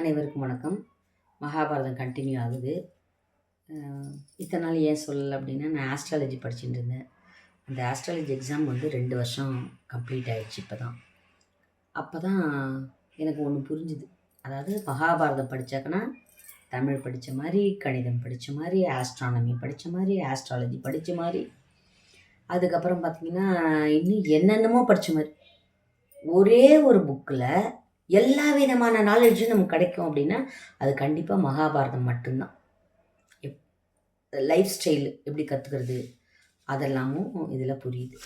அனைவருக்கும் வணக்கம். மகாபாரதம் கண்டினியூ ஆகுது. இத்தனை நாள் ஏன் சொல்லலை அப்படின்னா நான் ஆஸ்ட்ராலஜி படிச்சுட்டு இருந்தேன். அந்த ஆஸ்ட்ராலஜி எக்ஸாம் வந்து ரெண்டு வருஷம் கம்ப்ளீட் ஆகிடுச்சு இப்போ தான் அப்போ தான் எனக்கு ஒன்று புரிஞ்சுது. அதாவது மகாபாரதம் படித்தாக்கன்னா தமிழ் படித்த மாதிரி கணிதம் படித்த மாதிரி ஆஸ்ட்ரானமி படித்த மாதிரி ஆஸ்ட்ராலஜி படித்த மாதிரி. அதுக்கப்புறம் பார்த்திங்கன்னா இன்னும் என்னென்னமோ படித்த மாதிரி. ஒரே ஒரு புக்கில் எல்லா விதமான நாலேஜும் நமக்கு கிடைக்கும் அப்படின்னா அது கண்டிப்பாக மகாபாரதம் மட்டும்தான். எப் லைஃப் ஸ்டைல் எப்படி கற்றுக்கிறது அதெல்லாமும் இதில் புரியுது.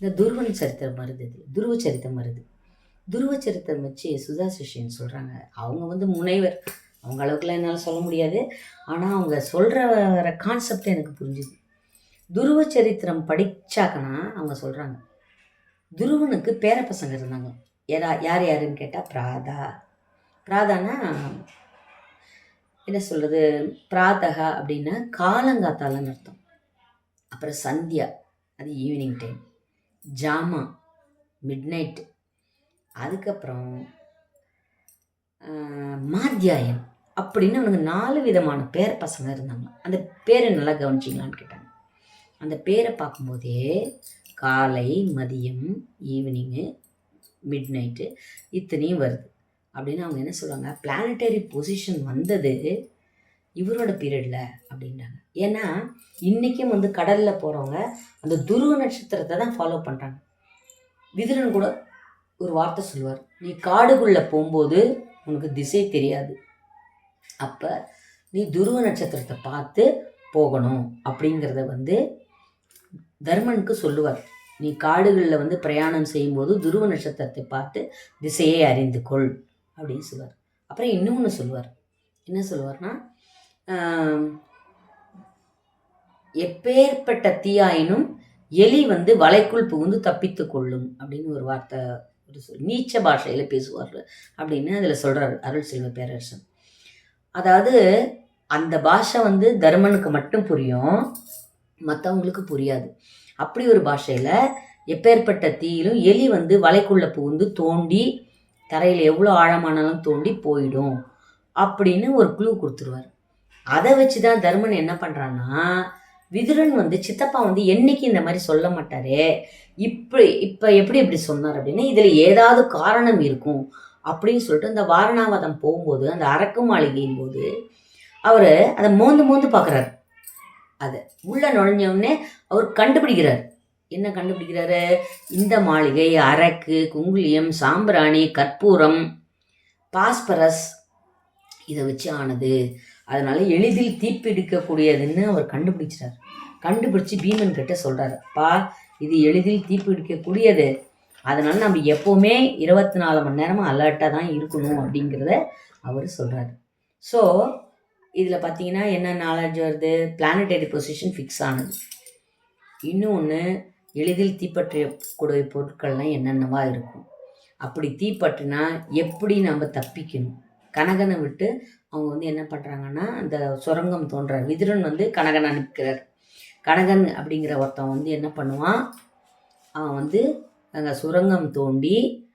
இந்த துருவன் சரித்திரம் வருது இதில். துருவ சரித்திரம் வருது. துருவ சரித்திரம் வச்சு சுதா சிஷ்யன் சொல்கிறாங்க அவங்க வந்து முனைவர். அவங்க அளவுக்குலாம் என்னால் சொல்ல முடியாது. ஆனால் அவங்க சொல்கிற கான்செப்ட் எனக்கு புரிஞ்சுது. துருவ சரித்திரம் படித்தாக்கனா அவங்க சொல்கிறாங்க துருவனுக்கு பேர பசங்க இருந்தாங்க. யாரா யார் யாருன்னு கேட்டால் பிராதா. பிராதானா என்ன சொல்கிறது பிராதகா அப்படின்னா காலங்காத்தாலன்னு அர்த்தம். அப்புறம் சந்தியா அது ஈவினிங் டைம் ஜாமா மிட் நைட்டு அதுக்கப்புறம் மாத்தியாயம் மாத்தியாயன் அப்படின்னு அவனுக்கு நாலு விதமான பேர பசங்க இருந்தாங்க. அந்த பேரை நல்லா கவனிச்சிங்களான்னு கேட்டாங்க. அந்த பேரை பார்க்கும்போதே காலை மதியம் ஈவினிங்கு மிட் நைட்டு இத்தனையும் வருது. அப்படின்னு அவங்க என்ன சொல்லுவாங்க? பிளானட்டரி பொசிஷன் வந்தது இவரோட பீரியடில் அப்படின்றாங்க. ஏன்னா இன்றைக்கும் வந்து கடலில் போகிறவங்க அந்த துருவ நட்சத்திரத்தை தான் ஃபாலோ பண்ணுறாங்க விதுரன் கூட ஒரு வார்த்தை சொல்லுவார். நீ காடுக்குள்ளே போகும்போது உனக்கு திசை தெரியாது. அப்போ நீ துருவ நட்சத்திரத்தை பார்த்து போகணும் அப்படிங்கிறத வந்து தர்மனுக்கு சொல்லுவார். நீ காடுகளில் வந்து பிரயாணம் செய்யும்போது துருவ நட்சத்திரத்தை பார்த்து திசையை அறிந்து கொள் அப்படின்னு சொல்லுவார் அப்புறம் இன்னொன்று சொல்லுவார் என்ன சொல்லுவார்னா எப்பேற்பட்ட தீயாயினும் எலி வந்து வலைக்குள் புகுந்து தப்பித்து கொள்ளும் அப்படின்னு ஒரு வார்த்தை ஒரு சொல் நீச்ச பாஷையில் பேசுவார் அப்படின்னு அதில் சொல்கிறார் அருள் செல்வ பேரரசன். அதாவது அந்த பாஷை வந்து தர்மனுக்கு மட்டும் புரியும் மற்றவங்களுக்கு புரியாது. அப்படி ஒரு பாஷையில் எப்பேற்பட்ட தீயிலும் எலி வந்து வலைக்குள்ளே புகுந்து தோண்டி தரையில் எவ்வளோ ஆழமானாலும் தோண்டி போயிடும் அப்படின்னு ஒரு குழு கொடுத்துருவார். அதை வச்சு தான் தர்மன் என்ன பண்ணுறான்னா விதுரன் வந்து சித்தப்பா வந்து என்னைக்கு இந்த மாதிரி சொல்ல மாட்டாரே இப்படி இப்போ எப்படி இப்படி சொன்னார் அப்படின்னா இதில் ஏதாவது காரணம் இருக்கும் அப்படின்னு சொல்லிட்டு அந்த வாரணாவதம் போகும்போது அந்த அரக்கு மாளிகையின் போது அவர் அதை மோந்து மோந்து பார்க்குறாரு. அதை உள்ளே நுழைஞ்சவுடனே அவர் கண்டுபிடிக்கிறார். என்ன கண்டுபிடிக்கிறாரு? இந்த மாளிகை அரக்கு குங்குலியம் சாம்பிராணி கற்பூரம் பாஸ்பரஸ் இதை வச்சு ஆனது. அதனால் எளிதில் தீப்பிடிக்கக்கூடியதுன்னு அவர் கண்டுபிடிச்சிட்டார். கண்டுபிடிச்சு பீமன் கிட்ட சொல்கிறாரு பா இது எளிதில் தீப்பிடிக்கக்கூடியது. அதனால் நம்ம எப்போவுமே இருபத்தி நாலு மணி நேரமும் அலர்ட்டாக தான் இருக்கணும் அப்படிங்கிறத அவர் சொல்கிறாரு ஸோ இதில் பார்த்தீங்கன்னா என்ன நாலேஜ் வருது? பிளானட்டரி பொசிஷன் ஃபிக்ஸ் ஆனது. இன்னொன்று எளிதில் தீப்பற்றக்கூடிய பொருட்கள்லாம் என்னென்னவா இருக்கும்? அப்படி தீப்பற்றினா எப்படி நம்ம தப்பிக்கணும்? கனகனை விட்டு அவங்க வந்து என்ன பண்ணுறாங்கன்னா அந்த சுரங்கம் தோன்றார். விதுரன் வந்து கனகன் அனுப்புகிறார் கனகன் அப்படிங்கிற ஒருத்தன் வந்து என்ன பண்ணுவான்? அவன் வந்து அங்கே சுரங்கம் தோண்டி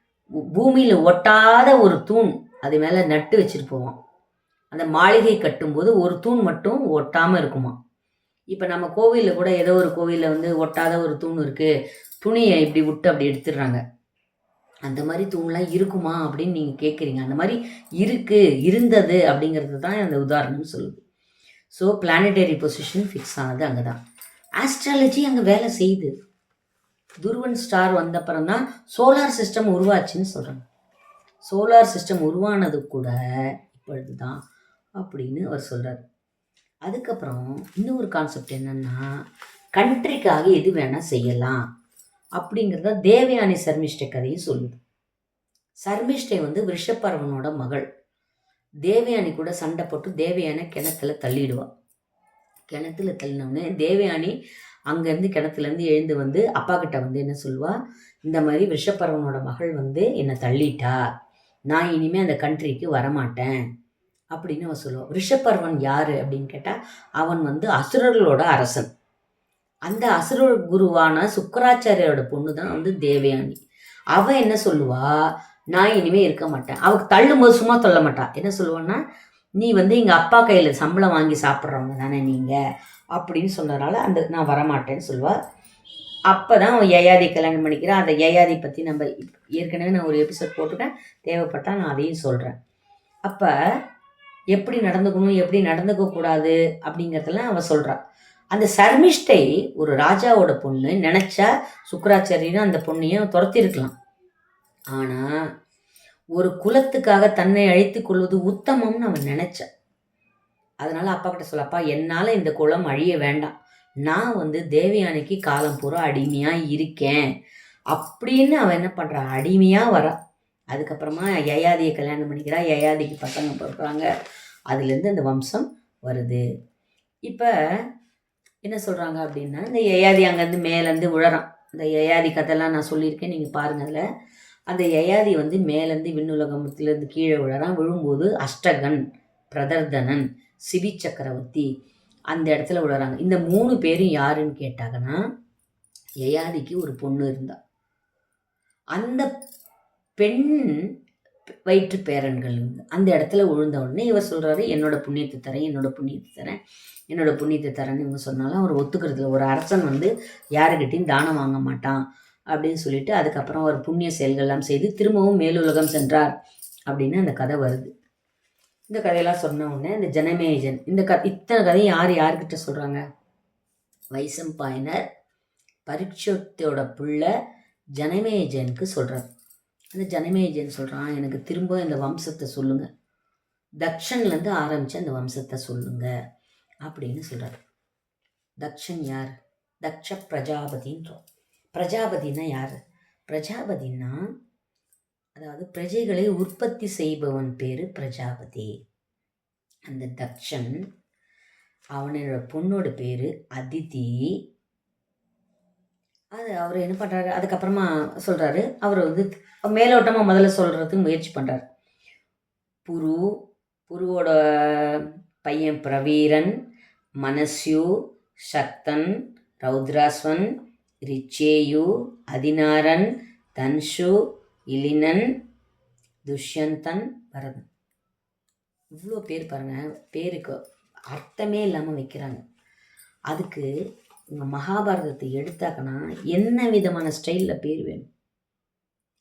பூமியில் ஒட்டாத ஒரு தூண் அது மேலே நட்டு வச்சுட்டு போவான். அந்த மாளிகை கட்டும்போது ஒரு தூண் மட்டும் ஒட்டாமல் இருக்குமா இப்போ நம்ம கோவிலில் கூட ஏதோ ஒரு கோவிலில் வந்து ஒட்டாத ஒரு தூண் இருக்குது துணியை இப்படி விட்டு அப்படி எடுத்துடுறாங்க. அந்த மாதிரி தூண்லாம் இருக்குமா அப்படின்னு நீங்கள் கேட்குறீங்க அந்த மாதிரி இருக்குது இருந்தது அப்படிங்கிறது தான் அந்த உதாரணம் சொல்லுது. ஸோ பிளானடரி பொசிஷன் ஃபிக்ஸ் ஆனது அங்கே தான் ஆஸ்ட்ராலஜி அங்கே வேலை செய்யுது. துருவன் ஸ்டார் வந்தப்புறம் தான் சோலார் சிஸ்டம் உருவாச்சுன்னு சொல்கிறாங்க சோலார் சிஸ்டம் உருவானது கூட இப்பொழுது தான் அப்படின்னு அவர் சொல்கிறார் அதுக்கப்புறம் இன்னொரு கான்செப்ட் என்னென்னா கண்ட்ரிக்காக எது வேணால் செய்யலாம் அப்படிங்கிறத தேவயானி சர்மிஷ்டை கதையும் சொல்லுது. சர்மிஷ்டை வந்து விஷப்பரவனோட மகள். தேவயானி கூட சண்டை போட்டு தேவயானை கிணத்துல தள்ளிடுவா. கிணத்துல தள்ளினவுடனே தேவயானி அங்கேருந்து கிணத்துலேருந்து எழுந்து வந்து அப்பா கிட்ட வந்து என்ன சொல்லுவா? இந்த மாதிரி விஷப்பரவனோட மகள் வந்து என்னை தள்ளிட்டா. நான் இனிமேல் அந்த கண்ட்ரிக்கு வரமாட்டேன். அப்படின்னு அவன் சொல்லுவான். ரிஷபர்வன் யார் அப்படின்னு கேட்டால் அவன் வந்து அசுரர்களோட அரசன். அந்த அசுர குருவான சுக்கராச்சாரியோட பொண்ணு தான் வந்து தேவயானி. அவன் என்ன சொல்லுவா? நான் இனிமேல் இருக்க மாட்டேன். அவக்கு தள்ளும்போது சும்மா சொல்ல மாட்டான் என்ன சொல்லுவான்னா நீ வந்து எங்கள் அப்பா கையில் சம்பளம் வாங்கி சாப்பிட்றவங்க தானே நீங்கள் அப்படின்னு சொன்னதுனால அந்த நான் வரமாட்டேன்னு சொல்லுவாள் அப்போ தான் அவன் யயாதி கல்யாணம் பண்ணிக்கிறான். அந்த யயாதி பற்றி நம்ம ஏற்கனவே நான் ஒரு எபிசோட் போட்டிருக்கேன். தேவைப்பட்டால் நான் அதையும் சொல்கிறேன் அப்போ எப்படி நடந்துக்கணும் எப்படி நடந்துக்க கூடாது அப்படிங்கிறதெல்லாம் அவன் சொல்கிறான் அந்த சர்மிஷ்டை ஒரு ராஜாவோட பொண்ணு நினச்சா சுக்கராச்சாரியனும் அந்த பொண்ணையும் துரத்திருக்கலாம். ஆனால் ஒரு குலத்துக்காக தன்னை அழித்து கொள்வது உத்தமம்னு அவன் நினச்சான் அதனால் அப்பா கிட்ட சொல்லப்பா என்னால் இந்த குலம் அழிய வேண்டாம். நான் வந்து தேவயானைக்கு காலம் பூரா அடிமையாக இருக்கேன். அப்படின்னு அவன் என்ன பண்ணுறான் அடிமையாக வரான் அதுக்கப்புறமா யயாதியை கல்யாணம் பண்ணிக்கிறா. யயாதிக்கு பசங்க பிறக்கிறாங்க. அதுலேருந்து அந்த வம்சம் வருது. இப்போ என்ன சொல்கிறாங்க அப்படின்னா இந்த யயாதி அங்கேருந்து மேலேருந்து உழறான். இந்த யயாதி கதைலாம் நான் சொல்லியிருக்கேன். நீங்கள் பாருங்கள் அதில். அந்த யயாதி வந்து மேலேருந்து விண்ணுலகத்துலேருந்து கீழே விழறான் விழும்போது அஷ்டகன் பிரதர்தனன் சிபி சக்கரவர்த்தி அந்த இடத்துல விழுறாங்க இந்த மூணு பேரும் யாருன்னு கேட்டாங்கன்னா யயாதிக்கு ஒரு பொண்ணு இருந்தா. அந்த பெண் வயிற்று பேரன்கள் அந்த இடத்துல உழுந்த உடனே இவர் சொல்கிறாரு என்னோட புண்ணியத்தை தரேன் என்னோட புண்ணியத்தை தரேன் என்னோட புண்ணியத்தை தரேன்னு இவங்க சொன்னாலும் அவர் ஒத்துக்கிறதுல ஒரு அரசன் வந்து யாருக்கிட்டையும் தானம் வாங்க மாட்டான் அப்படின்னு சொல்லிட்டு அதுக்கப்புறம் அவர் புண்ணிய செயல்கள்லாம் செய்து திரும்பவும் மேலுலகம் சென்றார் அப்படின்னு அந்த கதை வருது. இந்த கதையெல்லாம் சொன்ன உடனே இந்த ஜனமேஜன் இந்த க இத்தனை கதையும் யார் யார்கிட்ட சொல்கிறாங்க வைசம்பாயினர் பரீட்சத்தோட புள்ள ஜனமேஜனுக்கு சொல்கிறார் அந்த ஜனமேஜன் சொல்கிறான் எனக்கு திரும்ப இந்த வம்சத்தை சொல்லுங்கள் தக்ஷன்லேருந்து ஆரம்பித்து அந்த வம்சத்தை சொல்லுங்க அப்படின்னு சொல்கிறார் தக்ஷன் யார்? தக்ஷ பிரஜாபதின்றோம். பிரஜாபதினா யார்? பிரஜாபதினா அதாவது பிரஜைகளை உற்பத்தி செய்பவன் பேர் பிரஜாபதி. அந்த தக்ஷன் அவனோட பொண்ணோட பேர் அதிதி அது அவர் என்ன பண்ணுறாரு அதுக்கப்புறமா சொல்கிறாரு அவர் வந்து மேலோட்டமாக முதல்ல சொல்கிறதுக்கு முயற்சி பண்ணுறார் புரு புருவோட பையன் பிரவீரன் மனஸ்யு சக்தன் ரௌத்ராஸ்வன் ரிச்சேயு அதினாரன் தன்ஷு இலினன் துஷ்யந்தன் பரதன். இவ்வளோ பேர் பாருங்கள் பேருக்கு அர்த்தமே இல்லாமல் வைக்கிறாங்க. அதுக்கு உங்கள் மகாபாரதத்தை எடுத்தாக்கன்னா என்ன விதமான ஸ்டைலில் பேர் வேணும்?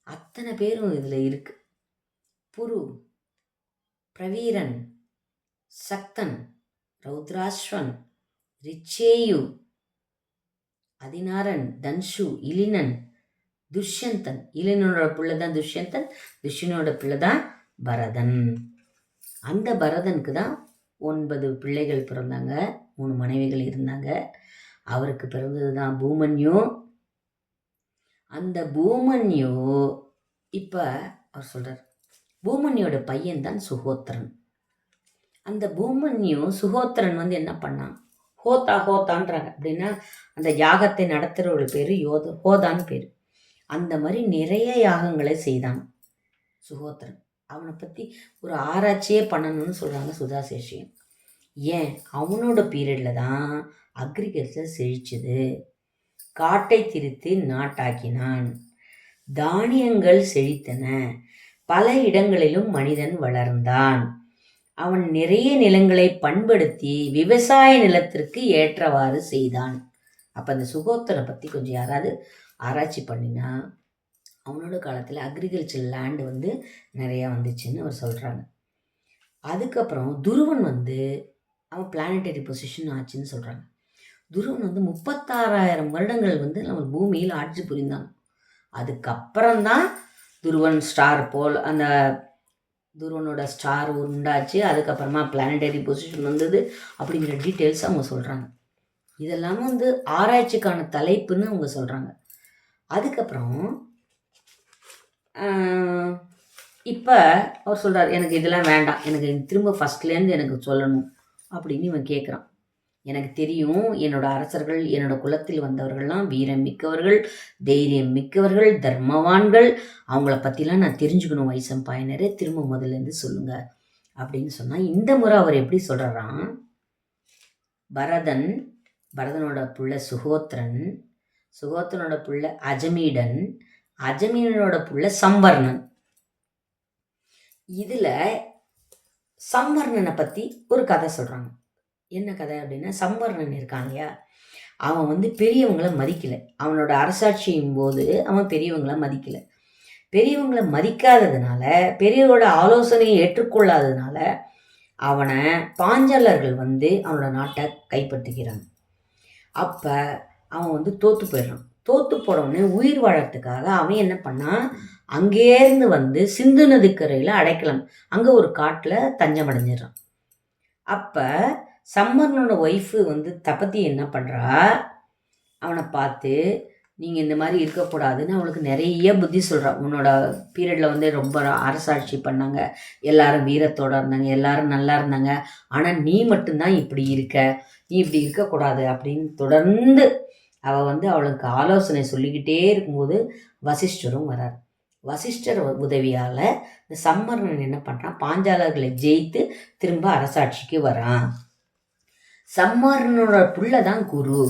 அத்தனை பேரும் இதில் இருக்குது புரு பிரவீரன் சக்தன் ரௌத்ராஸ்வன் ரிச்சேயு அதினாரன் தன்ஷு இலினன் துஷ்யந்தன். இலினோட பிள்ளை தான் துஷ்யந்தன் துஷ்யனோட பிள்ளை தான் பரதன். அந்த பரதனுக்கு தான் ஒன்பது பிள்ளைகள் பிறந்தாங்க மூணு மனைவிகள் இருந்தாங்க. அவருக்கு பிறந்தது தான் பூமன்யோ. அந்த பூமன்யோ இப்போ அவர் சொல்கிறார் பூமன்யோட பையன் தான் சுகோத்திரன். அந்த பூமன்யோ சுகோத்திரன் வந்து என்ன பண்ணான் ஹோத்தா ஹோத்தான்றாங்க. அப்படின்னா அந்த யாகத்தை நடத்துகிற பேர் யோத ஹோதான்னு பேர். அந்த மாதிரி நிறைய யாகங்களை செய்தான் சுகோத்திரன். அவனை பற்றி ஒரு ஆராய்ச்சியே பண்ணணும்னு சொல்கிறாங்க சுதாசேஷியன். ஏன்? அவனோட பீரியடில் தான் அக்ரிகல்ச்சர் செழிச்சது. காட்டை திரித்து நாட்டாக்கினான். தானியங்கள் செழித்தன. பல இடங்களிலும் மனிதன் வளர்ந்தான். அவன் நிறைய நிலங்களை பண்படுத்தி விவசாய நிலத்திற்கு ஏற்றவாறு செய்தான். அப்போ அந்த சுகோத்தனை பற்றி கொஞ்சம் யாராவது ஆராய்ச்சி பண்ணினா அவனோட காலத்தில் அக்ரிகல்ச்சர் லேண்டு வந்து நிறையா வந்துச்சுன்னு அவர் சொல்கிறாங்க அதுக்கப்புறம் துருவன் வந்து அவன் பிளானட்டரி பொசிஷன் ஆச்சுன்னு சொல்கிறாங்க துருவன் வந்து முப்பத்தாறாயிரம் வருடங்கள் வந்து நம்ம பூமியில் ஆட்சி புரிந்தான். அதுக்கப்புறம்தான் துருவன் ஸ்டார் போல் அந்த துருவனோட ஸ்டார் உண்டாச்சு. அதுக்கப்புறமா பிளானடரி பொசிஷன் வந்தது அப்படிங்கிற டீட்டெயில்ஸ் அவங்க சொல்கிறாங்க இதெல்லாம் வந்து ஆராய்ச்சிக்கான தலைப்புன்னு அவங்க சொல்கிறாங்க அதுக்கப்புறம் இப்போ அவர் சொல்கிறார் எனக்கு இதெல்லாம் வேண்டாம். எனக்கு திரும்ப ஃபஸ்ட்லேருந்து எனக்கு சொல்லணும். அப்படின்னு இவன் கேட்குறான் எனக்கு தெரியும் என்னோட அரசர்கள் என்னோட குலத்தில் வந்தவர்கள்லாம் வீரம் மிக்கவர்கள் தைரியம் மிக்கவர்கள் தர்மவான்கள். அவங்கள பற்றிலாம் நான் தெரிஞ்சுக்கணும் வயசம் பயனரே திரும்ப முதல்லேருந்து சொல்லுங்கள் அப்படின்னு சொன்னால் இந்த முறை அவர் எப்படி சொல்கிறாராம் பரதன் பரதனோட புள்ள சுகோத்திரன் சுகோத்திரனோட புள்ள அஜமீடன் அஜமீனோட புள்ள சம்பர்ணன். இதில் சம்வர்ணனை பற்றி ஒரு கதை சொல்கிறாங்க என்ன கதை அப்படின்னா சம்வர்ணன் இருக்கான் இல்லையா? அவன் வந்து பெரியவங்களை மதிக்கலை. அவனோட அரசாட்சியும் போது அவன் பெரியவங்களை மதிக்கலை. பெரியவங்களை மதிக்காததுனால பெரியவரோட ஆலோசனையை ஏற்றுக்கொள்ளாததுனால அவனை பாஞ்சாலர்கள் வந்து அவனோட நாட்டை கைப்பற்றிக்கிறாங்க அப்போ அவன் வந்து தோற்று போயிடுறான். தோற்று போனவுடனே உயிர் வாழறதுக்காக அவன் என்ன பண்ணான்? அங்கேருந்து வந்து சிந்து நதிக்கரையில் அடைக்கலாம். அங்கே ஒரு காட்டில் தஞ்சம் அடைஞ்சிடறான் அப்போ சம்மர்னோட ஒய்ஃபு வந்து தப்பத்தி என்ன பண்ணுறா அவனை பார்த்து நீங்கள் இந்த மாதிரி இருக்கக்கூடாதுன்னு அவளுக்கு நிறைய புத்தி சொல்கிறான் உன்னோட பீரியடில் வந்து ரொம்ப அரசாட்சி பண்ணாங்க. எல்லாரும் வீரத்தோடு இருந்தாங்க. எல்லாரும் நல்லா இருந்தாங்க. ஆனால் நீ மட்டும்தான் இப்படி இருக்க. நீ இப்படி இருக்கக்கூடாது. அப்படின்னு தொடர்ந்து அவள் வந்து அவளுக்கு ஆலோசனை சொல்லிக்கிட்டே இருக்கும்போது வசிஷ்டரும் வரார். வசிஷ்டர் உதவியால் இந்த சம்மரன் என்ன பண்ணுறான் பாஞ்சாலர்களை ஜெயித்து திரும்ப அரசாட்சிக்கு வரான். சம்மர்ணனோட புள்ள தான் குரு.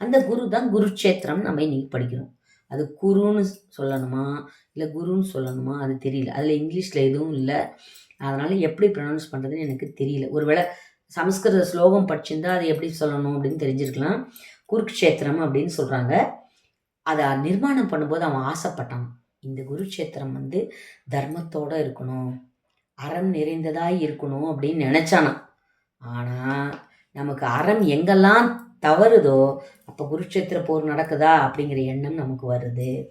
அந்த குரு தான் குருட்சேத்திரம் நம்ம இன்றைக்கி படிக்கிறோம். அது குருன்னு சொல்லணுமா? இல்லை குருன்னு சொல்லணுமா? அது தெரியல. அதில் இங்கிலீஷில் எதுவும் இல்லை. அதனால் எப்படி ப்ரொனவுன்ஸ் பண்ணுறதுன்னு எனக்கு தெரியல. ஒருவேளை சமஸ்கிருத ஸ்லோகம் படிச்சிருந்தா அது எப்படி சொல்லணும் அப்படின்னு தெரிஞ்சிருக்கலாம். குருக்ஷேத்திரம் அப்படின்னு சொல்கிறாங்க அதை நிர்மாணம் பண்ணும்போது அவன் ஆசைப்பட்டான். இந்த குருக்ஷேத்திரம் வந்து தர்மத்தோடு இருக்கணும். அறம் நிறைந்ததாக இருக்கணும் அப்படின்னு நினச்சானான் ஆனால் நமக்கு அறம் எங்கெல்லாம் தவறுதோ அப்போ குருட்சேத்திர போர் நடக்குதா அப்படிங்கிற எண்ணம் நமக்கு வருது.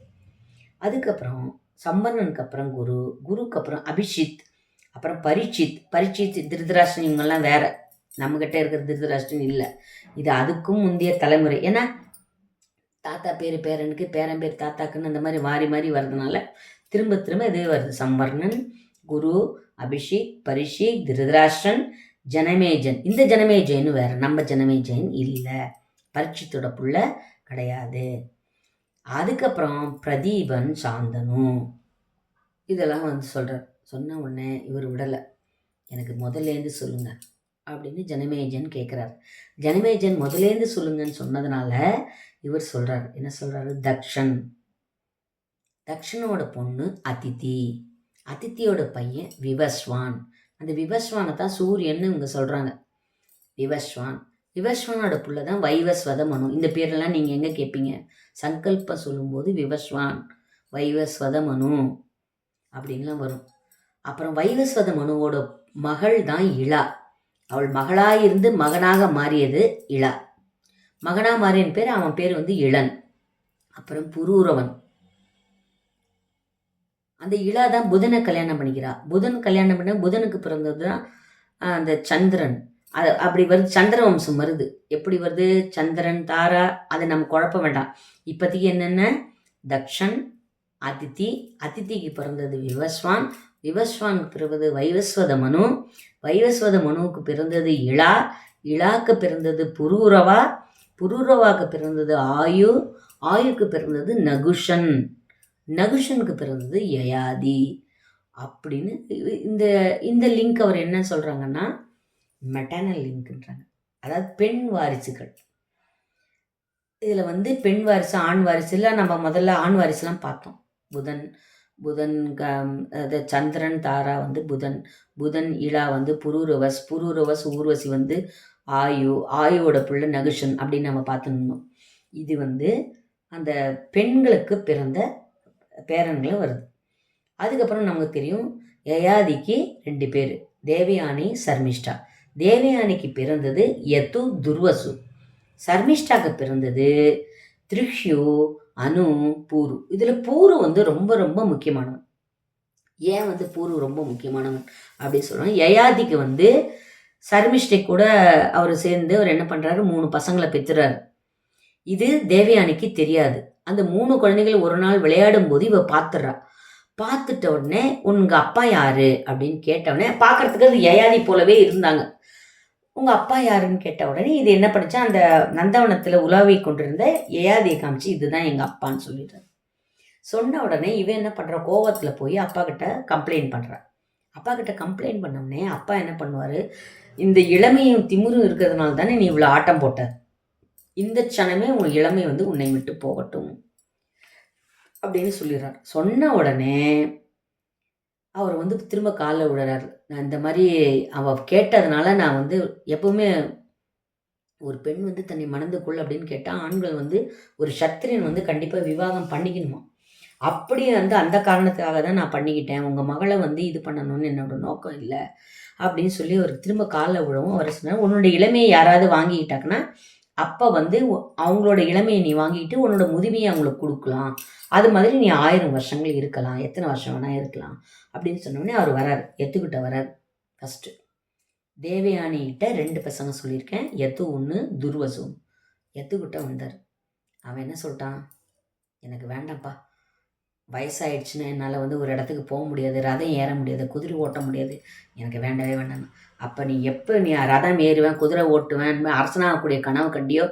அதுக்கப்புறம் சம்பர்ணனுக்கு அப்புறம் குரு குருக்கு அப்புறம் அபிஷித் அப்புறம் பரீட்சித். பரீட்சித் திருதராஷ்டன் இவங்கெல்லாம் வேற. நம்மக்கிட்ட இருக்கிற திருதராஷ்டன் இல்லை. இது அதுக்கும் முந்தைய தலைமுறை. ஏன்னா தாத்தா பேர் பேரனுக்கு பேரன் பேர் தாத்தாக்குன்னு அந்த மாதிரி மாறி மாறி வர்றதுனால திரும்ப திரும்ப இதே வருது. சம்பர்ணன் குரு அபிஷேக் பரிஷிக் ஜனமேஜன். இந்த ஜனமேஜயன்னு வேறு நம்ம ஜனமேஜயன் இல்லை. பரிச்சித்தோட புள்ள கிடையாது. அதுக்கப்புறம் பிரதீபன் சாந்தனு. இதெல்லாம் வந்து சொல்கிறார் சொன்ன உடனே இவர் விடலை. எனக்கு முதல்லேருந்து சொல்லுங்கள் அப்படின்னு ஜனமேஜன் கேட்குறார் ஜனமேஜன் முதலேருந்து சொல்லுங்கன்னு சொன்னதுனால இவர் சொல்கிறார் என்ன சொல்கிறாரு தக்ஷன். தக்ஷனோட பொண்ணு அதித்தி அதித்தியோட பையன் விவஸ்வான். அந்த விவஸ்வானை தான் சூரியன்னு இவங்க சொல்கிறாங்க விவஸ்வான். விவஸ்வானோட புள்ள தான் வைவஸ்வத மனு இந்த பேரெல்லாம் நீங்கள் எங்கே கேட்பீங்க சங்கல்பம் சொல்லும்போது விவஸ்வான். வைவஸ்வத மனு அப்படின்லாம் வரும். அப்புறம் வைவஸ்வத மனுவோட மகள் தான் இளா. அவள் மகளாயிருந்து மகனாக மாறியது இளா. மகனாக மாறியன் பேர் அவன் பேர் வந்து இளன். அப்புறம் புரூரவன். அந்த இளா தான் புதனை கல்யாணம் பண்ணிக்கிறா. புதன் கல்யாணம் பண்ண புதனுக்கு பிறந்தது தான் அந்த சந்திரன். அது அப்படி வருது சந்திர வம்சம் வருது. எப்படி வருது? சந்திரன் தாரா அதை நம்ம குழப்ப வேண்டாம். இப்போதைக்கு என்னென்ன? தக்ஷன் அதித்தி. அதித்திக்கு பிறந்தது விவஸ்வான். விவஸ்வான் பிறந்தது வைவஸ்வத மனு. வைவஸ்வத மனுவுக்கு பிறந்தது இளா. இழாக்கு பிறந்தது புரூரவா. புரூரவாக்கு பிறந்தது ஆயு. ஆயுக்கு பிறந்தது நகுஷன். நகுஷனுக்கு பிறந்தது யயாதி அப்படின்னு இந்த இந்த லிங்க் அவர் என்ன சொல்கிறாங்கன்னா மெட்டானல் லிங்க்ன்றாங்க அதாவது பெண் வாரிசுகள். இதில் வந்து பெண் வாரிசு ஆண் வாரிசில் நம்ம முதல்ல ஆண் வாரிசுலாம் பார்த்தோம். புதன் புதன் க அது சந்திரன் தாரா வந்து புதன். புதன் இலா வந்து புரூரவஸ் புரூரவஸ் ஊர்வசி வந்து ஆயு ஆயுவோட பிள்ளை நகுஷன் அப்படின்னு நம்ம பார்த்துருந்தோம் இது வந்து அந்த பெண்களுக்கு பிறந்த பேரன்களை வருது. அதுக்கப்புறம் நமக்கு தெரியும் யயாதிக்கு ரெண்டு பேர் தேவயானி சர்மிஷ்டா. தேவயானிக்கு பிறந்தது யத்து துர்வசு. சர்மிஷ்டாக்கு பிறந்தது திருஷ்யு அணு பூரு. இதில் பூரு வந்து ரொம்ப ரொம்ப முக்கியமானவன். ஏன் வந்து பூரு ரொம்ப முக்கியமானவன் அப்படின்னு சொல்கிறோம் யயாதிக்கு வந்து சர்மிஷ்டை கூட அவர் சேர்ந்து அவர் என்ன பண்ணுறாரு மூணு பசங்களை பெற்றுறாரு. இது தேவயானிக்கு தெரியாது. அந்த மூணு குழந்தைகள் ஒரு நாள் விளையாடும் போது இவ பார்த்துடுறா பார்த்துட்ட உடனே உங்கள் அப்பா யாரு? அப்படின்னு கேட்டவுடனே பார்க்கறதுக்கு அது யயாதி போலவே இருந்தாங்க. உங்கள் அப்பா யாருன்னு கேட்ட உடனே இது என்ன படித்தா அந்த நந்தவனத்தில் உலாவி கொண்டிருந்த யயாதியை காமிச்சு இதுதான் எங்கள் அப்பான்னு சொல்லிடுறாரு சொன்ன உடனே இவன் என்ன பண்ணுற கோவத்தில் போய் அப்பா கிட்ட கம்ப்ளைண்ட் பண்ணுறான் அப்பா கிட்ட கம்ப்ளைண்ட் பண்ணோடனே அப்பா என்ன பண்ணுவார் இந்த இளமையும் திமிரும் இருக்கிறதுனால தானே நீ இவ்வளோ ஆட்டம் போட்ட? இந்த க்ஷணமே உன் இளமை வந்து உன்னை விட்டு போகட்டும். அப்படின்னு சொல்லிடுறார். சொன்ன உடனே அவர் வந்து திரும்ப காலில் விடுறாரு நான் இந்த மாதிரி அவள் கேட்டதுனால நான் வந்து எப்பவுமே ஒரு பெண் வந்து தன்னை மணந்து கொள் அப்படின்னு கேட்டால் ஆண்கள் வந்து ஒரு சத்திரியன் வந்து கண்டிப்பாக விவாகம் பண்ணிக்கணுமா? அப்படி வந்து அந்த காரணத்துக்காக தான் நான் பண்ணிக்கிட்டேன். உங்கள் மகளை வந்து இது பண்ணணும்னு என்னோட நோக்கம் இல்லை. அப்படின்னு சொல்லி அவர் திரும்ப காலில் விழவும். அவர் சொன்னார் உன்னுடைய இளமையை யாராவது வாங்கிக்கிட்டாங்கன்னா அப்போ வந்து அவங்களோட இளமையை நீ வாங்கிட்டு உன்னோட முதுமையை அவங்களுக்கு கொடுக்கலாம். அது மாதிரி நீ ஆயிரம் வருஷங்கள் இருக்கலாம். எத்தனை வருஷம் வேணால் இருக்கலாம். அப்படின்னு சொன்னோடனே அவர் வரார். எத்துக்கிட்ட வரார். ஃபஸ்ட்டு தேவயானிகிட்ட ரெண்டு பசங்க சொல்லியிருக்கேன். எத்து ஒன்று துர்வசு எத்துக்கிட்ட வந்தார். அவன் என்ன சொல்லிட்டான்? எனக்கு வேண்டாம்ப்பா. வயசாயிடுச்சுன்னா என்னால் வந்து ஒரு இடத்துக்கு போக முடியாது ரதம் ஏற முடியாது குதிரை ஓட்ட முடியாது. எனக்கு வேண்டவே வேண்டாம். அப்போ நீ எப்போ நீ ரதம் ஏறுவேன் குதிரை ஓட்டுவேன் அரசனாகக்கூடிய கனவு கண்டியோ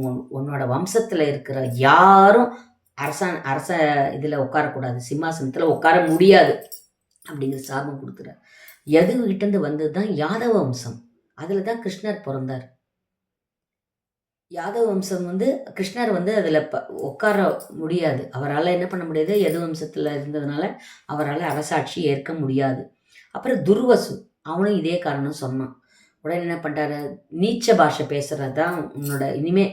உன் உன்னோட வம்சத்தில் இருக்கிற யாரும் அரசன் அரச இதில் உட்காரக்கூடாது சிம்மாசனத்தில் உட்கார முடியாது அப்படிங்கிற சாபம் கொடுக்குறார். எதுகிட்டேருந்து வந்தது தான் யாதவ வம்சம். அதில் தான் கிருஷ்ணர் பிறந்தார். யாதவ வம்சம் வந்து கிருஷ்ணர் வந்து அதில் ப உட்கார முடியாது. அவரால் என்ன பண்ண முடியாது? யது வம்சத்தில் இருந்ததுனால அவரால் அரசாட்சி ஏற்க முடியாது. அப்புறம் துர்வசு அவனும் இதே காரணம் சொன்னான். உடனே என்ன பண்ணுறாரு நீச்ச பாஷை பேசுகிறது தான் உன்னோட இனிமே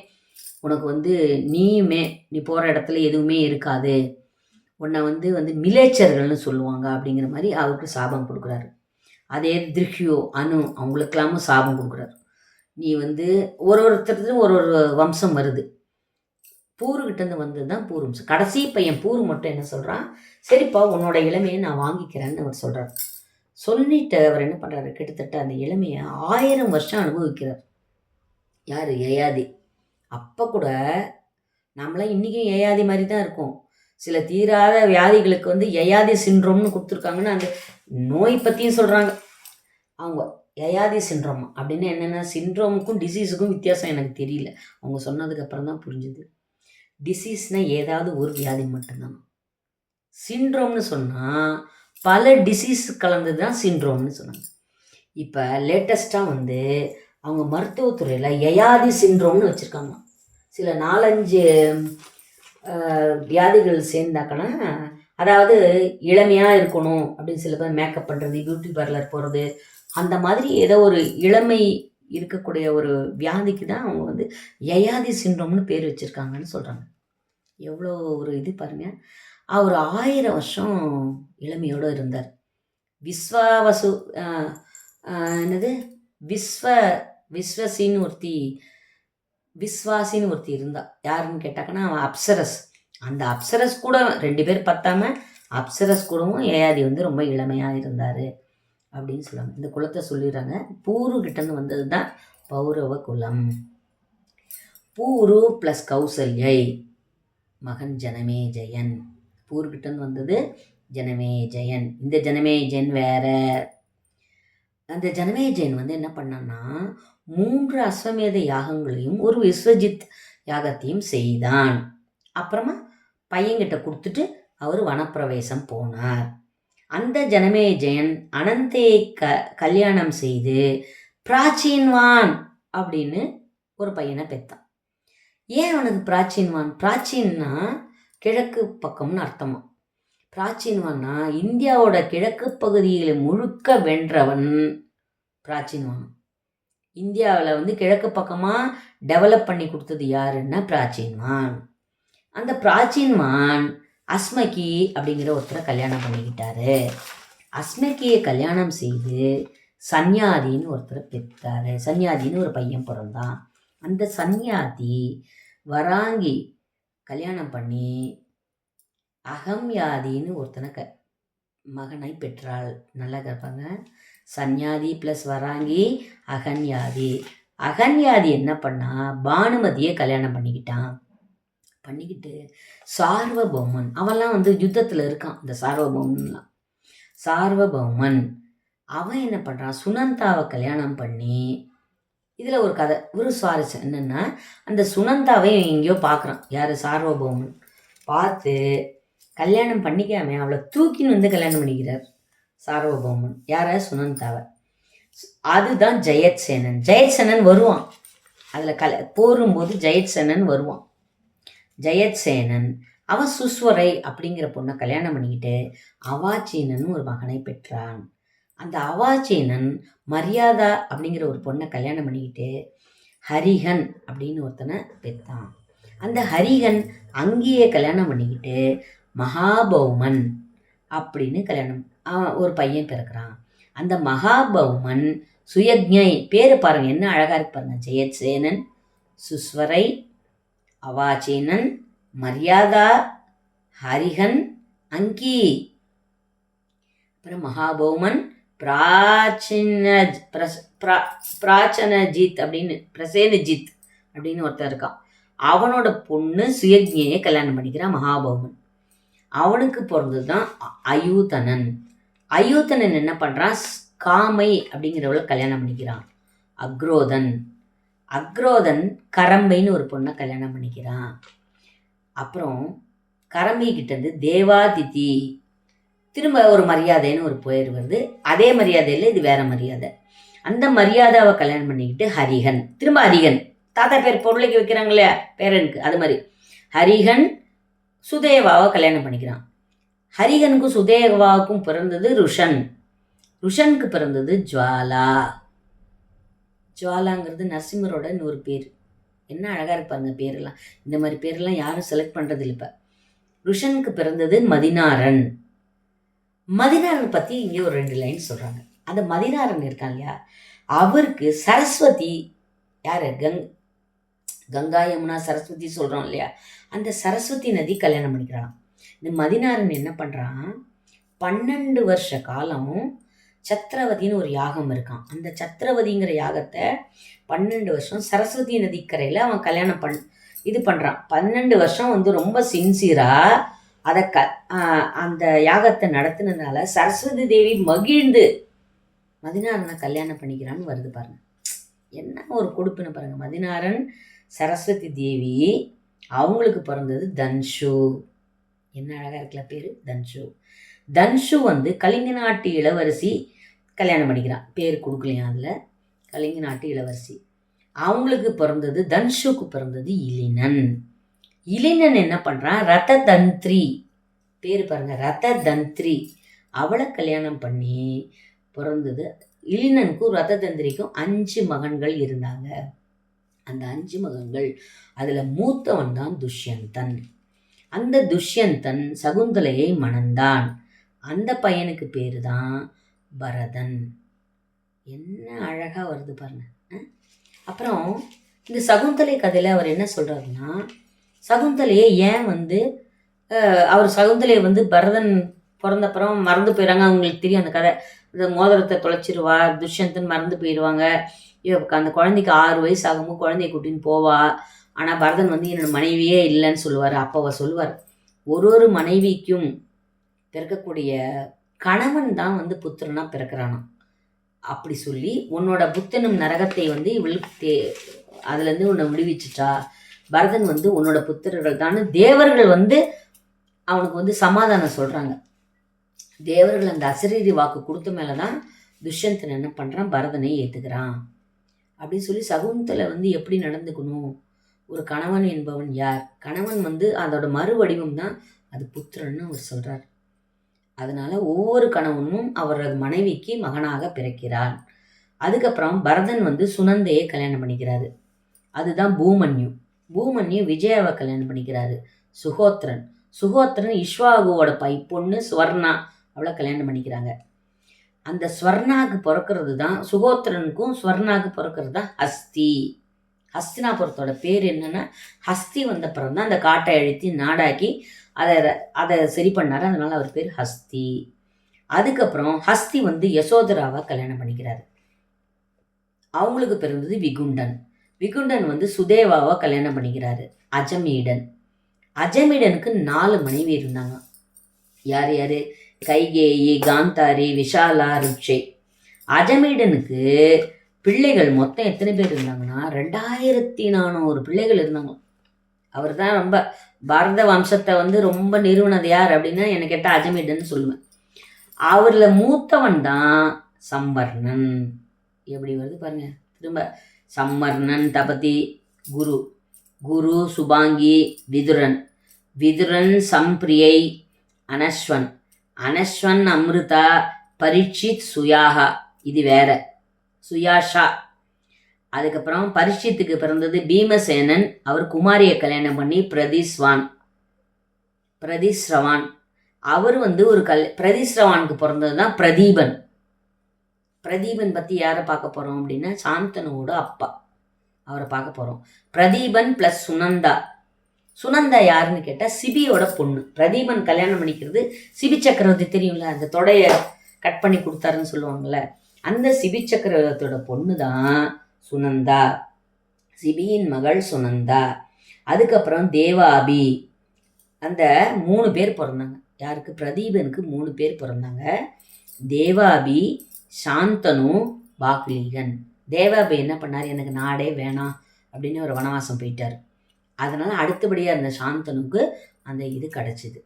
உனக்கு வந்து நீயுமே நீ போகிற இடத்துல எதுவுமே இருக்காது. உன்னை வந்து வந்து மிலேச்சர்கள்னு சொல்லுவாங்க அப்படிங்கிற மாதிரி அவருக்கு சாபம் கொடுக்குறாரு. அதே திருஹியோ அனு அவங்களுக்கெல்லாமும் சாபம் கொடுக்குறாரு. நீ வந்து ஒரு ஒருத்தருக்கும் ஒரு ஒரு வம்சம் வருது. பூருக்கிட்டேருந்து வந்தது தான் பூர் வம்சம். கடைசி பையன் பூர் மட்டும் என்ன சொல்கிறான் சரிப்பா உன்னோட இளமையை நான் வாங்கிக்கிறேன்னு அவர் சொல்கிறார் சொல்லிட்டு அவர் என்ன பண்ணுறாரு கிட்டத்தட்ட அந்த இளமையை ஆயிரம் வருஷம் அனுபவிக்கிறார். யார்? யயாதி அப்போ கூட நம்மளாம் இன்றைக்கும் யயாதி மாதிரி தான் இருக்கும். சில தீராத வியாதிகளுக்கு வந்து யயாதி சின்ரோம்னு கொடுத்துருக்காங்கன்னு அந்த நோய் பற்றியும் சொல்கிறாங்க அவங்க யயாதி சின்ரோம் அப்படின்னு என்னென்ன சின்ரோமுக்கும் டிசீஸுக்கும் வித்தியாசம் எனக்கு தெரியல. அவங்க சொன்னதுக்கப்புறம் தான் புரிஞ்சுது. டிசீஸ்னால் ஏதாவது ஒரு வியாதி மட்டும்தான். சின்ரோம்னு சொன்னால் பல டிசீஸ் கலந்து தான் சின்ரோம்னு சொன்னாங்க. இப்போ லேட்டஸ்ட்டாக வந்து அவங்க மருத்துவத்துறையில் யயாதி சின்ரோம்னு வச்சுருக்காங்க. சில நாலஞ்சு வியாதிகள் சேர்ந்தாக்கன்னா அதாவது இளமையாக இருக்கணும் அப்படின்னு சில பேர் மேக்கப் பண்ணுறது பியூட்டி பார்லர் போகிறது அந்த மாதிரி ஏதோ ஒரு இளமை இருக்கக்கூடிய ஒரு வியாதிக்கு தான் அவங்க வந்து யயாதி சின்ரோம்னு பேர் வச்சுருக்காங்கன்னு சொல்கிறாங்க எவ்வளோ ஒரு இது பாருங்கள் அவர் ஆயிரம் வருஷம் இளமையோடு இருந்தார். விஸ்வாவசு என்னது? விஸ்வ விஸ்வசின்னு ஒருத்தி விஸ்வாசின்னு ஒருத்தி இருந்தா. யாருன்னு கேட்டாக்கன்னா அவன் அப்சரஸ். அந்த அப்சரஸ் கூட ரெண்டு பேர் பத்தாம அப்சரஸ் கூடவும் ஏயாதி வந்து ரொம்ப இளமையாக இருந்தார். அப்படின்னு சொல்லுவாங்க. இந்த குலத்தை சொல்லிடுறாங்க. பூரு கிட்டேருந்து வந்தது தான் பௌரவ குலம். பூரு ப்ளஸ் கௌசல்யை. மகன் ஜனமே ஜெயன். பூர்கிட்டேருந்து வந்தது ஜனமே ஜெயன். இந்த ஜனமே ஜெயன் வேற. அந்த ஜனமே ஜெயன் வந்து என்ன பண்ணான்னா மூன்று அஸ்வமேத யாகங்களையும் ஒரு விஸ்வஜித் யாகத்தையும் செய்தான். அப்புறமா பையன்கிட்ட கொடுத்துட்டு அவர் வனப்பிரவேசம் போனார். அந்த ஜனமே ஜெயன் அனந்தையை க கல்யாணம் செய்து பிராச்சீன்வான் அப்படின்னு ஒரு பையனை பெத்தான். ஏன் அவனுக்கு பிராச்சீன்வான்? பிராச்சீன்னா கிழக்கு பக்கம்னு அர்த்தமா. பிராச்சீன்வான்னா இந்தியாவோட கிழக்கு பகுதியில் முழுக்க வென்றவன் பிராச்சீன்வான். இந்தியாவில் வந்து கிழக்கு பக்கமாக டெவலப் பண்ணி கொடுத்தது யாருன்னா பிராச்சீன்வான். அந்த பிராச்சீன்வான் அஸ்மகி அப்படிங்கிற ஒருத்தரை கல்யாணம் பண்ணிக்கிட்டாரு. அஸ்மகியை கல்யாணம் செய்து சன்யாதின்னு ஒருத்தரை பெற்றாரு. சன்யாதின்னு ஒரு பையன் பிறந்தான். அந்த சன்யாதி வராங்கி கல்யாணம் பண்ணி அகம்யாதின்னு ஒருத்தனை க மகனை பெற்றாள். நல்லா கேட்பாங்க சன்யாதி ப்ளஸ் வராங்கி அகன்யாதி. அகன்யாதி என்ன பண்ணா பானுமதியை கல்யாணம் பண்ணிக்கிட்டான். பண்ணிக்கிட்டு சார்வபௌமன். அவன்லாம் வந்து யுத்தத்தில் இருக்கான் இந்த சார்வபௌமன்லாம். சார்வபௌமன். அவன் என்ன பண்ணுறான் சுனந்தாவை கல்யாணம் பண்ணி இதில் ஒரு கதை ஒரு சுவாரஸ்யம் என்னென்னா அந்த சுனந்தாவை எங்கேயோ பார்க்குறான் யார்? சார்வபௌமன். பார்த்து கல்யாணம் பண்ணிக்காம அவளை தூக்கின்னு வந்து கல்யாணம் பண்ணிக்கிறார் சார்வபௌமன். யார? சுனந்தாவை. அதுதான் ஜெயத்சேனன் ஜெயத்சேனன் வருவான். அதில் கல போரும்போது ஜெயத்சேனன் வருவான். ஜெயத்சேனன் அவன் சுஸ்வரை அப்படிங்கிற பொண்ணை கல்யாணம் பண்ணிக்கிட்டு அவாச்சீனன் ஒரு மகனை பெற்றான். அந்த அவாச்சீனன் மரியாதா அப்படிங்கிற ஒரு பொண்ணை கல்யாணம் பண்ணிக்கிட்டு ஹரிஹன் அப்படின்னு ஒருத்தனை பெற்றான். அந்த ஹரிஹன் அங்கேயே கல்யாணம் பண்ணிக்கிட்டு மகாபௌமன் அப்படின்னு கல்யாணம் அவன் ஒரு பையன் பிறக்கிறான். அந்த மகாபௌமன் சுயஜை பேர் பாருங்க என்ன அழகாக இருக்கு பாருங்க ஜெயசேனன் சுஸ்வரை அவாச்சீனன் மரியாதா ஹரிஹன் அங்கி. அப்புறம் மகாபௌமன் பிராச்சின பிரஸ்- பிராச்சனஜித் அப்படின்னு பிரசேனஜித் அப்படின்னு ஒருத்தர் இருக்கான். அவனோட பொண்ணு சுயஜ்ஞையை கல்யாணம் பண்ணிக்கிறான் மகாபௌமன். அவனுக்கு பிறந்தது தான் அயூதனன். அயூதனன் என்ன பண்ணுறான் காமை அப்படிங்கிறவளை கல்யாணம் பண்ணிக்கிறான். அக்ரோதன். அக்ரோதன் கரம்பைன்னு ஒரு பொண்ணை கல்யாணம் பண்ணிக்கிறான். அப்புறம் கரம்பிக்கிட்டேருந்து தேவாதிதி திரும்ப ஒரு மரியாதைன்னு ஒரு பேர் வருது. அதே மரியாதையில் இது வேற மரியாதை. அந்த மரியாதாவை கல்யாணம் பண்ணிக்கிட்டு ஹரிஹன் திரும்ப ஹரிஹன். தாத்தா பேர் பொருளைக்கு வைக்கிறாங்க இல்லையா பேரனுக்கு அது மாதிரி. ஹரிஹன் சுதேவாவை கல்யாணம் பண்ணிக்கிறான். ஹரிஹனுக்கும் சுதேவாவுக்கும் பிறந்தது ருஷன். ருஷனுக்கு பிறந்தது ஜுவாலா. ஜுவாலாங்கிறது நரசிம்மரோட ஒரு பேர். என்ன அழகாக இருப்பாங்க பேரெல்லாம். இந்த மாதிரி பேரெல்லாம் யாரும் செலக்ட் பண்ணுறது இல்லை இப்போ. ருஷனுக்கு பிறந்தது மதினாரன். மதினாரன் பற்றி இங்கே ஒரு ரெண்டு லைன் சொல்கிறாங்க அந்த மதினாரன் இருக்கான் இல்லையா? அவருக்கு சரஸ்வதி யார்? கங் கங்கா யமுனா சரஸ்வதி சொல்கிறோம் இல்லையா? அந்த சரஸ்வதி நதி கல்யாணம் பண்ணிக்கிறான் இந்த மதினாரன் என்ன பண்ணுறான் பன்னெண்டு வருஷ காலம் சத்ரவதின்னு ஒரு யாகம் இருக்கான். அந்த சத்ரவதிங்கிற யாகத்தை பன்னெண்டு வருஷம் சரஸ்வதி நதிக்கரையில் அவன் கல்யாணம் பண் இது பண்ணுறான் பன்னெண்டு வருஷம் வந்து ரொம்ப சின்சியராக அதை க அந்த யாகத்தை நடத்தினதுனால சரஸ்வதி தேவி மகிழ்ந்து மதினாரனை கல்யாணம் பண்ணிக்கிறான்னு வருது பாருங்க. என்ன ஒரு கொடுப்புன்னு பாருங்க. மதினாரன் சரஸ்வதி தேவி அவங்களுக்கு பிறந்தது தன்ஷு. என்ன அழகாக இருக்கல பேர்? தன்ஷு. தன்ஷு வந்து கலிங்க நாட்டு இளவரசி கல்யாணம் பண்ணிக்கிறான். பேர் கொடுக்கலையாம் அதில்? கலிங்க நாட்டு இளவரசி. அவங்களுக்கு பிறந்தது தன்ஷுக்கு பிறந்தது இலினன் இலினன் என்ன பண்ணுறான் ரத தந்திரி பேர் பாருங்க ரத தந்திரி அவளை கல்யாணம் பண்ணி பிறந்தது. இலினனுக்கும் ரத தந்திரிக்கும் அஞ்சு மகன்கள் இருந்தாங்க. அந்த அஞ்சு மகன்கள் அதில் மூத்தவன் தான் துஷ்யந்தன். அந்த துஷ்யந்தன் சகுந்தலையை மணந்தான். அந்த பையனுக்கு பேர் தான் பரதன். என்ன அழகாக வருது பாருங்க. அப்புறம் இந்த சகுந்தலை கதையில் அவர் என்ன சொல்கிறாருன்னா சகுந்தலையை ஏன் வந்து அவர் சகுந்தலையை வந்து பரதன் பிறந்தப்புறம் மறந்து போயிடுறாங்க. அவங்களுக்கு தெரியும் அந்த கதை. இந்த மோதிரத்தை தொலைச்சிருவா துஷ்யந்தன் மறந்து போயிடுவாங்க. அந்த குழந்தைக்கு ஆறு வயசு ஆகும்போது குழந்தைய கூட்டின்னு போவா. ஆனால் பரதன் வந்து என்னோடய மனைவியே இல்லைன்னு சொல்லுவார். அப்போ அவர் சொல்லுவார் ஒரு ஒரு மனைவிக்கும் பிறக்கக்கூடிய கணவன் தான் வந்து புத்திரனாக பிறக்கிறானாம். அப்படி சொல்லி உன்னோட புத்தனும் நரகத்தை வந்து இவளுக்கு தே அதுலேருந்து உன்னை விடுவிச்சுட்டா. பரதன் வந்து உன்னோட புத்திரர்கள் தான் தேவர்கள் வந்து அவனுக்கு வந்து சமாதானம் சொல்கிறாங்க தேவர்கள் அந்த அசரீரி வாக்கு கொடுத்த மேலே தான் துஷ்யந்தன் என்ன பண்ணுறான் பரதனை ஏற்றுக்கிறான் அப்படின்னு சொல்லி சகுந்தலை வந்து எப்படி நடந்துக்கணும்? ஒரு கணவன் என்பவன் யார்? கணவன் வந்து அதோட மறுவடிவம் தான் அது புத்திரன்னு அவர் சொல்கிறார் அதனால ஒவ்வொரு கணவனும் அவரது மனைவிக்கு மகனாக பிறக்கிறான் அதுக்கப்புறம் பரதன் வந்து சுனந்தையை கல்யாணம் பண்ணிக்கிறாரு. அதுதான் பூமன்யு. பூமன்யு விஜயாவை கல்யாணம் பண்ணிக்கிறாரு. சுகோத்ரன் சுகோத்ரன் இஷ்வாகுவோட பை பொண்ணு ஸ்வர்ணா அவளை கல்யாணம் பண்ணிக்கிறாங்க. அந்த ஸ்வர்ணாவுக்கு பிறக்கிறது தான் சுகோத்ரனுக்கும் ஸ்வர்ணாவுக்கு பிறக்கிறது தான் ஹஸ்தி ஹஸ்தினாபுரத்தோட பேர் என்னென்னா ஹஸ்தி வந்த பிறகு தான் அந்த காட்டை அழுத்தி நாடாக்கி அதை அதை சரி பண்ணார். அதனால் அவர் பேர் ஹஸ்தி. அதுக்கப்புறம் ஹஸ்தி வந்து யசோதராவை கல்யாணம் பண்ணிக்கிறாரு. அவங்களுக்கு பிறந்தது விகுண்டன். விகுண்டன் வந்து சுதேவாவை கல்யாணம் பண்ணிக்கிறாரு. அஜமீடன். அஜமீடனுக்கு நாலு மனைவி இருந்தாங்க. யார் யார்? கைகேயி காந்தாரி விஷாலா ருட்சை அஜமீடனுக்கு பிள்ளைகள் மொத்தம் எத்தனை பேர் இருந்தாங்கன்னா ரெண்டாயிரத்தி நானூறு பிள்ளைகள் இருந்தாங்க. அவர் தான் ரொம்ப பாரத வம்சத்தை வந்து ரொம்ப நிறுவனது யார் அப்படின்னா எனக்கு கேட்டால் அஜமீடன் சொல்லுவேன். அவரில் மூத்தவன் தான் சம்பர்ணன் எப்படி வருது பாருங்க. திரும்ப சம்மர்ணன் தபதி குரு. குரு சுபாங்கி விதுரன். விதுரன் சம்பிரியை அனஸ்வன். அனஸ்வன் அம்ருதா பரீட்சித் சுயாகா. இது வேற. சுயாஷா. அதுக்கப்புறம் பரிஷித்துக்கு பிறந்தது பீமசேனன். அவர் குமாரியை கல்யாணம் பண்ணி பிரதிஸ்வான் பிரதிஸ்ரவான். அவர் வந்து ஒரு கல் பிரதிஸ்ரவானுக்கு பிறந்தது தான் பிரதீபன். பிரதீபன் பற்றி யாரை பார்க்க போகிறோம் அப்படின்னா சாந்தனுவோட அப்பா அவரை பார்க்க போகிறோம் பிரதீபன் ப்ளஸ் சுனந்தா சுனந்தா யாருன்னு கேட்டால் சிபியோட பொண்ணு. பிரதீபன் கல்யாணம் பண்ணிக்கிறது சிபி சக்கரவர்த்தி தெரியும்ல? அந்த தொடையை கட் பண்ணி கொடுத்தாருன்னு சொல்லுவாங்கள்ல அந்த சிபி சக்கரவர்த்தியோட பொண்ணு தான் சுனந்தா சிபியின் மகள் சுனந்தா அதுக்கப்புறம் தேவாபி. அந்த மூணு பேர் பிறந்தாங்க. யாருக்கு? பிரதீபனுக்கு மூணு பேர் பிறந்தாங்க. தேவாபி சாந்தனு பாக்லீகன். தேவாபி என்ன பண்ணார்? எனக்கு நாடே வேணாம் அப்படின்னு ஒரு வனவாசம் போயிட்டார். அதனால் அடுத்தபடியாக அந்த சாந்தனுக்கு அந்த இது கிடச்சிது.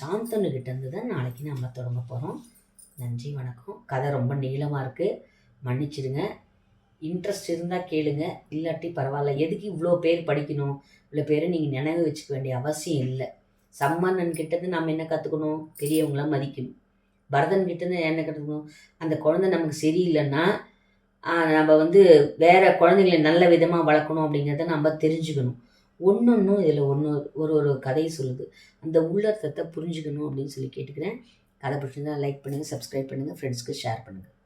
சாந்தனுக்கிட்ட இருந்து தான் நாளைக்கு நம்ம தொடங்க போகிறோம் நன்றி வணக்கம். கதை ரொம்ப நீளமாக இருக்குது மன்னிச்சிடுங்க. இன்ட்ரெஸ்ட் இருந்தால் கேளுங்க இல்லாட்டி பரவாயில்ல. எதுக்கு இவ்வளோ பேர் படிக்கணும்? இவ்வளோ பேரை நீங்கள் நினைவு வச்சுக்க வேண்டிய அவசியம் இல்லை. சம்மன்னன் கிட்டேருந்து நம்ம என்ன கற்றுக்கணும் பெரியவங்கள மதிக்கணும். பரதன் கிட்டேருந்து என்ன கற்றுக்கணும் அந்த குழந்தை நமக்கு சரியில்லைன்னா நம்ம வந்து வேறு குழந்தைங்களை நல்ல விதமாக வளர்க்கணும் அப்படிங்கிறத நம்ம தெரிஞ்சுக்கணும். ஒன்று ஒன்றும் இதில் ஒன்று ஒரு ஒரு கதையை சொல்லுது. அந்த உள்ளர்த்தத்தை புரிஞ்சுக்கணும் அப்படின்னு சொல்லி கேட்டுக்கிறேன். கதை பிடிச்சிருந்தா லைக் பண்ணுங்கள் சப்ஸ்கிரைப் பண்ணுங்கள் ஃப்ரெண்ட்ஸ்க்கு ஷேர் பண்ணுங்கள்